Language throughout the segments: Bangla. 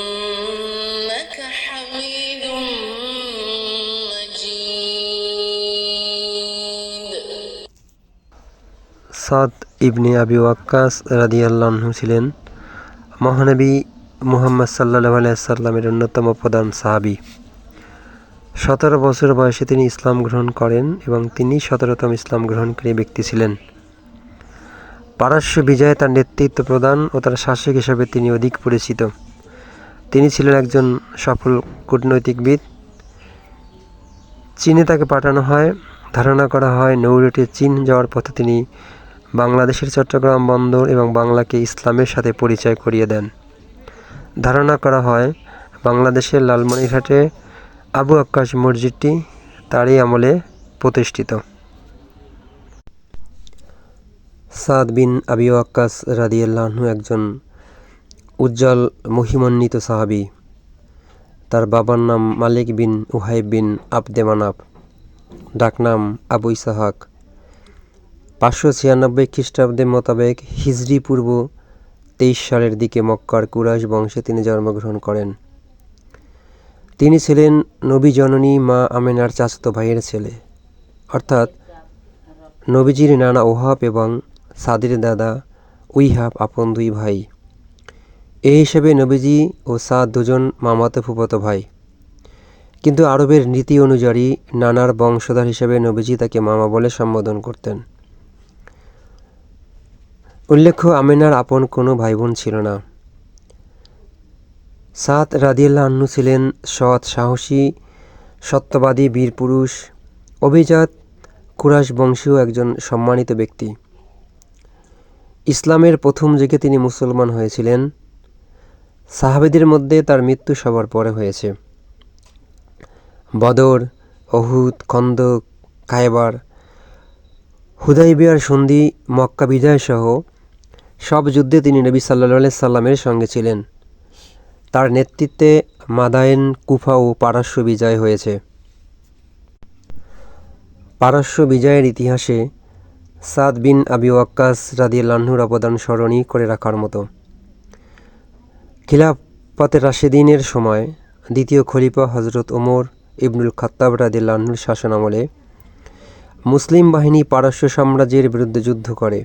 إنك حميد مجيد সাদ ইবনে আবি ওয়াক্কাস রাদিয়াল্লাহু ছিলেন মহানবী মুহাম্মদ সাল্লাহ আলাইসাল্লামের অন্যতম প্রধান সাহাবি সতেরো বছর বয়সে তিনি ইসলাম গ্রহণ করেন এবং তিনি সতেরোতম ইসলাম গ্রহণকারী ব্যক্তি ছিলেন পারস্য বিজয়ে তার নেতৃত্ব প্রদান ও তার শাসক হিসেবে তিনি অধিক পরিচিত। তিনি ছিলেন একজন সফল কূটনৈতিকবিদ। চীনে তাকে পাঠানো হয়, ধারণা করা হয় নৌরুটে চীন যাওয়ার পথে তিনি বাংলাদেশের চট্টগ্রাম বন্দর এবং বাংলাকে ইসলামের সাথে পরিচয় করিয়ে দেন। ধারণা করা হয়, বাংলাদেশের লালমনিরহাটে আবু আক্কাস মসজিদটি তারই আমলে প্রতিষ্ঠিত। সাদ বিন আবি আক্কাস রাদিয়াল্লাহু একজন উজ্জ্বল, মহিমান্বিত সাহাবী। তার বাবার নাম মালিক বিন উহাইব বিন আবদে মানাব ডাকনাম আবু ইসাহাক। পাঁচশো ছিয়ানব্বই খ্রিস্টাব্দের মোতাবেক হিজরি পূর্ব তেইশ সালের দিকে মক্কার কুরাইশ বংশে তিনি জন্মগ্রহণ করেন। তিনি ছিলেন নবী জননী মা আমেনার চাচাতো ভাইয়ের ছেলে। অর্থাৎ নবীজির নানা ওহাব এবং সাদির দাদা উইহাব আপন দুই ভাই। এই হিসেবে নবীজি ও সাদ দুজন মামাতো ফুফাতো ভাই। কিন্তু আরবের নীতি অনুযায়ী নানার বংশধর হিসেবে নবীজি তাকে মামা বলে সম্বোধন করতেন। উল্লেখ্য, আমিনার আপন কোনো ভাই বোন ছিল না। সাদ রাদিয়াল্লাহ আন্নু ছিলেন সৎ, সাহসী, সত্যবাদী, বীর পুরুষ, অভিজাত কুরাশ বংশীয় একজন সম্মানিত ব্যক্তি। ইসলামের প্রথম যুগে তিনি মুসলমান হয়েছিলেন। সাহাবেদের মধ্যে তার মৃত্যু সবার পরে হয়েছে। বদর অহুদ খন্দক কায়বার হুদাইবিয়ার সন্ধি, মক্কা বিজয় সহ সব যুদ্ধে তিনি নবী সাল্লা সাল্লামের সঙ্গে ছিলেন। তার নেতৃত্বে মাদায়েন, কুফা ও পারস্য বিজয় হয়েছে। পারস্য বিজয়ের ইতিহাসে সাদ বিন আবি ওয়াক্কাস রাদিয়াল্লাহুর অবদান স্মরণী করে রাখার মতো। খিলাফতে রাশেদিনের সময় দ্বিতীয় খলিফা হজরত ওমর ইবনুল খত্তাব রাদিয়াল্লাহুর শাসনামলে মুসলিম বাহিনী পারস্য সাম্রাজ্যের বিরুদ্ধে যুদ্ধ করে।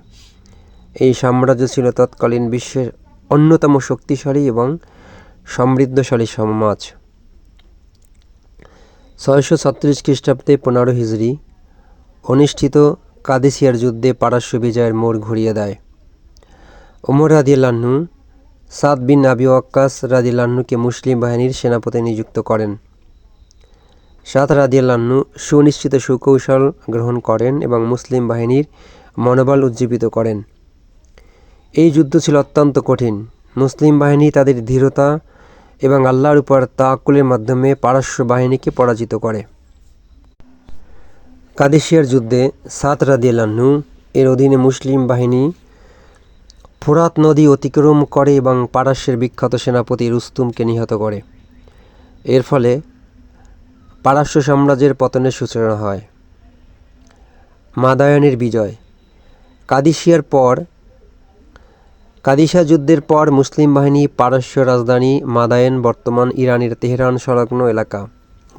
এই সাম্রাজ্য ছিল তৎকালীন বিশ্বের অন্যতম শক্তিশালী এবং সমৃদ্ধশালী সমাজ। ছয়শো ছত্রিশ খ্রিস্টাব্দে পনেরো হিজড়ি অনুষ্ঠিত কাদেসিয়ার যুদ্ধে পারস্য বিজয়ের মোড় ঘুরিয়ে দেয়। ওমর রাদিয়াল্লাহ্ন সাদ বিন আবি ওয়াক্কাস রাদিয়াল্লাহ্নকে মুসলিম বাহিনীর সেনাপতি নিযুক্ত করেন। সাদ রাদিয়াল্লাহ্ন সুনিশ্চিত সুকৌশল গ্রহণ করেন এবং মুসলিম বাহিনীর মনোবল উজ্জীবিত করেন। এই যুদ্ধ ছিল অত্যন্ত কঠিন। মুসলিম বাহিনী তাদের ধীরতা এবং আল্লাহর উপর তাকুলের মাধ্যমে পারস্য বাহিনীকে পরাজিত করে। কাদেশিয়ার যুদ্ধে সাত রাদিয়াল্লাহ্ন এর অধীনে মুসলিম বাহিনী ফোরাত নদী অতিক্রম করে এবং পারস্যের বিখ্যাত সেনাপতি রুস্তুমকে নিহত করে। এর ফলে পারস্য সাম্রাজ্যের পতনের সূচনা হয়। মাদায়নের বিজয়। কাদিসিয়ার পর কাদিসা যুদ্ধের পর মুসলিম বাহিনী পারস্য রাজধানী মাদায়েন বর্তমান ইরানের তেহরান সংলগ্ন এলাকা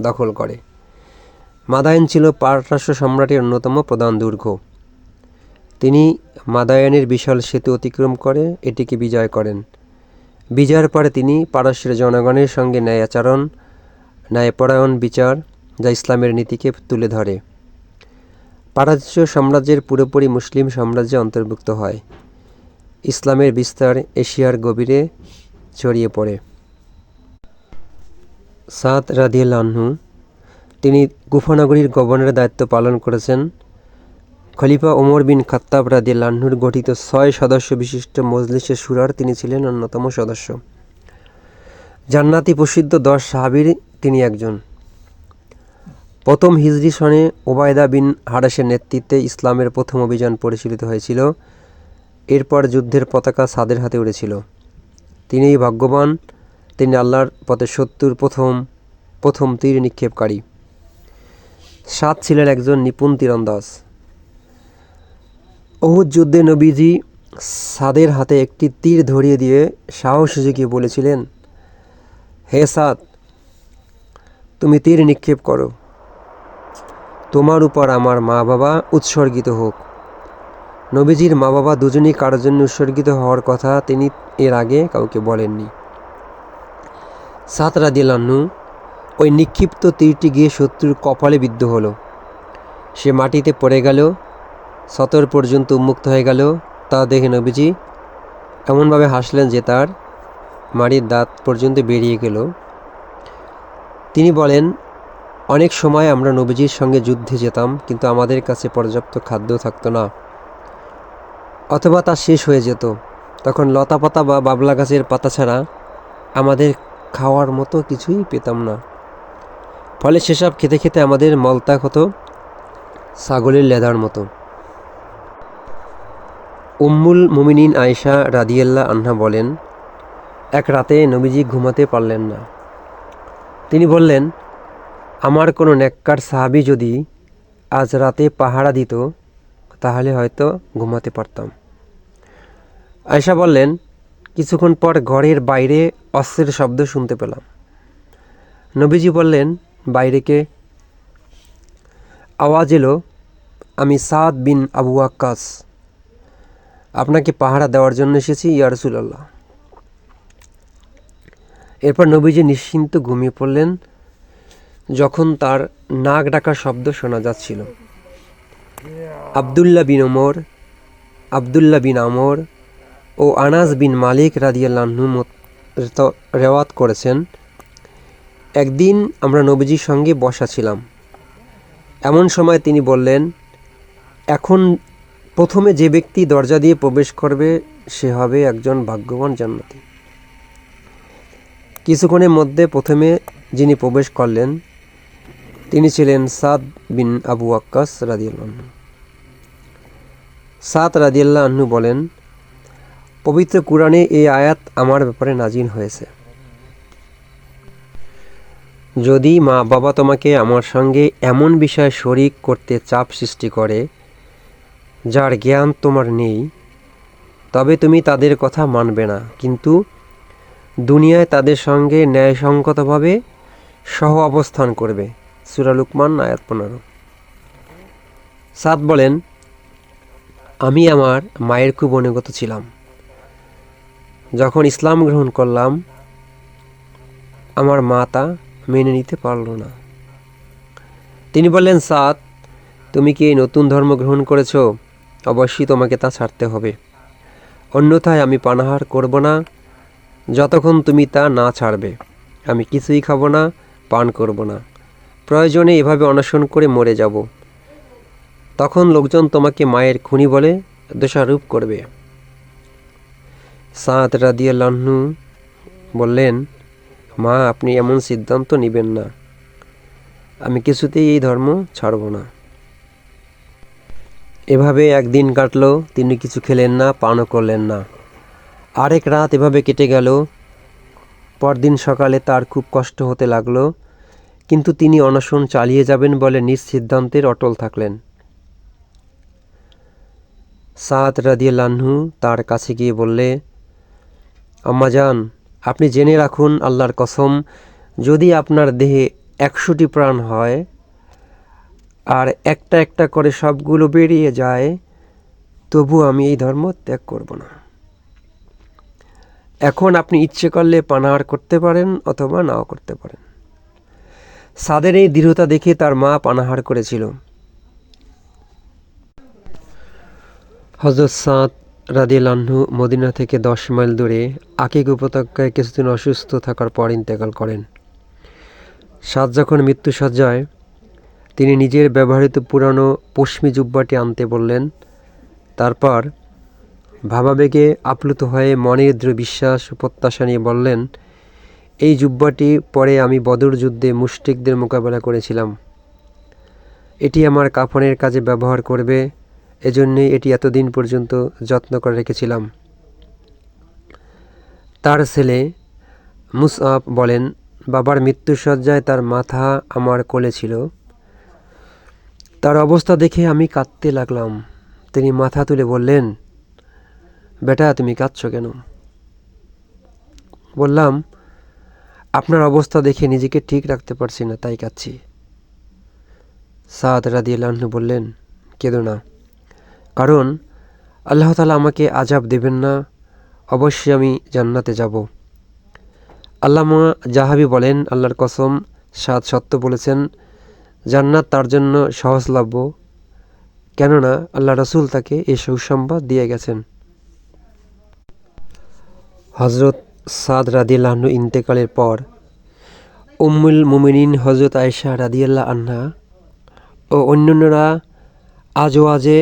দখল করে। মাদায়েন ছিল পারস্য সম্রাটের অন্যতম প্রধান দুর্গ। তিনি মাদায়ানের বিশাল সেতু অতিক্রম করে এটিকে বিজয় করেন। বিজয়ের পরে তিনি পারস্যের জনগণের সঙ্গে ন্যায় আচরণ ন্যায়পরায়ণ বিচার যা ইসলামের নীতিকে তুলে ধরে। পারস্য সাম্রাজ্যের পুরোপুরি মুসলিম সাম্রাজ্যে অন্তর্ভুক্ত হয়। ইসলামের বিস্তার এশিয়ার গভীরে ছড়িয়ে পড়ে। সাত রাদিয়াল আনহু তিনি গুফানগরীর গভর্নরের দায়িত্ব পালন করেছেন। খলিফা ওমর বিন খাত্তাব রাদিয়াল আনহুর গঠিত ছয় সদস্য বিশিষ্ট মজলিসের সুরার তিনি ছিলেন অন্যতম সদস্য। জান্নাতি প্রসিদ্ধ দশ সাহাবীর তিনি একজন। প্রথম হিজরি সনে ওবায়দা বিন হারাসের নেতৃত্বে ইসলামের প্রথম অভিযান পরিচালিত হয়েছিল। এরপর যুদ্ধের পতাকা সাদের হাতে উড়েছিল। তিনিই ভাগ্যবান, তিনি আল্লাহর পথে শত্রুর প্রথম প্রথম তীর নিক্ষেপকারী। সাত ছিলেন একজন নিপুণ তীরন্দাজ। অহুদ যুদ্ধে নবীজি সাদের হাতে একটি তীর ধরিয়ে দিয়ে সাহস জুগিয়ে বলেছিলেন, হে সাদ, তুমি তীর নিক্ষেপ করো। তোমার উপর আমার মা বাবা উৎসর্গিত হোক। নবীজির মা বাবা দুজনেই কারোর জন্য উৎসর্গিত হওয়ার কথা তিনি এর আগে কাউকে বলেননি। সাত রাদিয়াল্লাহু ওই নিক্ষিপ্ত তীরটি গিয়ে শত্রুর কপালে বিদ্ধ হলো। সে মাটিতে পড়ে গেল, সতর পর্যন্ত উন্মুক্ত হয়ে গেল। তা দেখে নবীজি এমনভাবে হাসলেন যে তার মাড়ির দাঁত পর্যন্ত বেরিয়ে গেল। তিনি বলেন, অনেক সময় আমরা নবীজির সঙ্গে যুদ্ধে যেতাম, কিন্তু আমাদের কাছে পর্যাপ্ত খাদ্য থাকতো না। অথবা তা শেষ হয়ে যেত। তখন লতা পাতা বা বাবলা গাছের পাতা ছাড়া আমাদের খাওয়ার মতো কিছুই পেতাম না। ফলে সেসব খেতে খেতে আমাদের মলত্যাগ হতো, ছাগলের লেদার মতো। উম্মুল মুমিনিন আয়েশা রাদিয়াল্লাহ আনহা বলেন, এক রাতে নবীজি ঘুমাতে পারলেন না। তিনি বললেন, আমার কোনো নেককার সাহাবি যদি আজ রাতে পাহারা দিত, তাহলে হয়তো ঘুমাতে পারতাম। আয়সা বললেন, কিছুক্ষণ পর ঘরের বাইরে অস্ত্রের শব্দ শুনতে পেলাম। নবীজি বললেন বাইরেকে। আওয়াজ এলো, আমি সাদ বিন আবু আক্কাস। আপনাকে পাহারা দেওয়ার জন্য এসেছি, ইয়া রাসূলুল্লাহ। এরপর নবীজি নিশ্চিন্ত ঘুমিয়ে পড়লেন, যখন তার নাক ডাকার শব্দ শোনা যাচ্ছিল। আবদুল্লাহ বিন ওমর, আবদুল্লাহ বিন আমর ও আনাস বিন মালিক রাদিয়াল্লাহু রেওয়াত করেছেন। একদিন আমরা নবীজির সঙ্গে বসা ছিলাম। এমন সময় তিনি বললেন, এখন প্রথমে যে ব্যক্তি দরজা দিয়ে প্রবেশ করবে, সে হবে একজন ভাগ্যবান জান্নাতি। কিছুক্ষণের মধ্যে প্রথমে যিনি প্রবেশ করলেন, তিনি ছিলেন সাদ বিন আবু আক্কাস রাদিয়াল্লাহ সাদ আহ্নু বলেন, পবিত্র কোরআনে এই আয়াত আমার ব্যাপারে নাজিল হয়েছে। যদি মা বাবা তোমাকে আমার সঙ্গে এমন বিষয় শরিক করতে চাপ সৃষ্টি করে, যার জ্ঞান তোমার নেই, তবে তুমি তাদের কথা মানবে না। কিন্তু দুনিয়ায় তাদের সঙ্গে ন্যায়সঙ্গতভাবে সহ অবস্থান করবে। সুরা লুকমান, আয়াত পনেরো। সাদ বলেন, আমি আমার মায়ের খুব অনুগত ছিলাম। যখন ইসলাম গ্রহণ করলাম, আমার মা তা মেনে নিতে পারল না। তিনি বললেন সাত তুমি কি এই নতুন ধর্ম গ্রহণ করেছ? অবশ্যই তোমাকে তা ছাড়তে হবে। অন্যথায় আমি পানাহার করব না। যতক্ষণ তুমি তা না ছাড়বে, আমি কিছুই খাব না, পান করব না। প্রয়োজনে এভাবে অনশন করে মরে যাব। তখন লোকজন তোমাকে মায়ের খুনি বলে দোষারোপ করবে। সাঁত রাদিয়াল্লাহ্নু বললেন মা, আপনি এমন সিদ্ধান্ত নেবেন না। আমি কিছুতেই এই ধর্ম ছাড়ব না। এভাবে একদিন কাটলো, তিনি কিছু খেলেন না, পানও করলেন না। আরেক রাত এভাবে কেটে গেল। পরদিন সকালে তার খুব কষ্ট হতে লাগল, কিন্তু তিনি অনশন চালিয়ে যাবেন বলে নিজ সিদ্ধান্তের অটল থাকলেন। সাদ রাদিয়াল্লাহু তার কাছে গিয়ে বললে আম্মাজান আপনি জেনে রাখুন আল্লাহর কসম, যদি আপনার দেহে একশোটি প্রাণ হয় আর একটা একটা করে সবগুলো বেরিয়ে যায়, তবু আমি এই ধর্ম ত্যাগ করব না। এখন আপনি ইচ্ছে করলে পানাহার করতে পারেন অথবা নাও করতে পারেন। সাদের এই দৃঢ়তা দেখে তার মা পানাহার করেছিল। হজরত সাদ রাদিয়াল্লাহু মদিনা থেকে দশ মাইল দূরে আকিক উপত্যকায় কিছুদিন অসুস্থ থাকার পর ইন্তেকাল করেন। সাদ যখন মৃত্যুসজ্জায়, তিনি নিজের ব্যবহৃত পুরানো পশ্মি জুব্বাটি আনতে বললেন, তারপর ভাবাবেগে আপ্লুত হয়ে মনের দৃঢ় বিশ্বাস ও প্রত্যাশা নিয়ে বললেন, এই জুব্বাটি পরে আমি বদর যুদ্ধে মুষ্টিকদের মোকাবেলা করেছিলাম। এটি আমার কাফনের কাজে ব্যবহার করবে এজন্যই এটি এতদিন পর্যন্ত যত্ন করে রেখেছিলাম। তার ছেলে মুসআব বলেন, বাবার মৃত্যুসজ্জায় তার মাথা আমার কোলে ছিল। তার অবস্থা দেখে আমি কাঁদতে লাগলাম। তিনি মাথা তুলে বললেন, বেটা, তুমি কাঁদছ কেন? বললাম, আপনার অবস্থা দেখে নিজেকে ঠিক রাখতে পারছি না, তাই কাঁদছি। সাদ রাদিয়াল্লাহু বললেন, কেঁদো না। কারণ আল্লাহ তালা আমাকে আজাব দেবেন না, অবশ্যই আমি জান্নাতে যাব। আল্লামা জাহাবি বলেন, আল্লাহর কসম, সাদ সত্য বলেছেন, জান্নাত তার জন্য সহজলভ্য, কেননা আল্লাহ রসুল তাকে এই সুসংবাদ দিয়ে গেছেন। হজরত সাদ রাদিয়াল্লাহনু ইন্তেকালের পর উম্মুল মুমিনিন হজরত আয়েশা রাদিয়াল্লাহ আন্হা ও অন্যান্যরা আজও আজে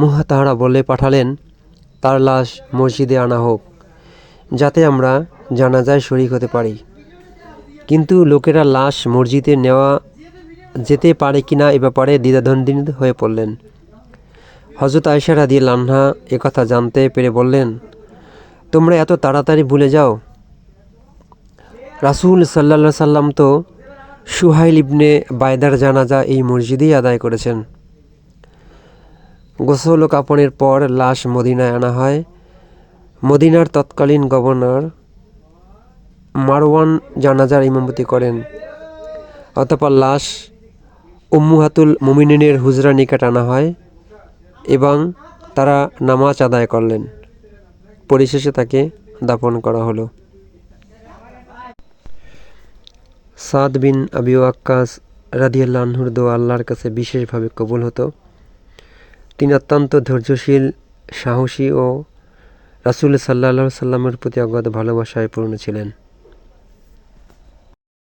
মুহাতাহারা বলে পাঠালেন, তার লাশ মসজিদে আনা হোক, যাতে আমরা জানাজায় শরিক হতে পারি। কিন্তু লোকেরা লাশ মসজিদে নেওয়া যেতে পারে কি না এ ব্যাপারে দ্বিধাদ্বন্দ্বিত হয়ে পড়লেন। হজরত আয়সা রাদি লান্হা একথা জানতে পেরে বললেন, তোমরা এত তাড়াতাড়ি ভুলে যাও। রাসুল সাল্লা সাল্লাম তো সুহাইল ইবনে বায়দার জানাজা এই মসজিদেই আদায় করেছেন। গোসল ও কাপড়ের পর লাশ মদিনায় আনা হয়। মদিনার তৎকালীন গভর্নর মারওয়ান জানাজার ইমামতি করেন। অতপর লাশ উম্মুহাতুল মুমিনের হুজরা নিকট আনা হয় এবং তারা নামাজ আদায় করলেন। পরিশেষে তাকে দাপন করা হলো। সাদ বিন আবি ওয়াক্কাস রাদিয়াল্লাহুর দোয়া আল্লাহর কাছে বিশেষভাবে কবুল হতো। তিনি অত্যন্ত ধৈর্যশীল সাহসী ও রাসুল সাল্লাহ সাল্লামের প্রতি অগাধ ভালোবাসায় পূর্ণ ছিলেন।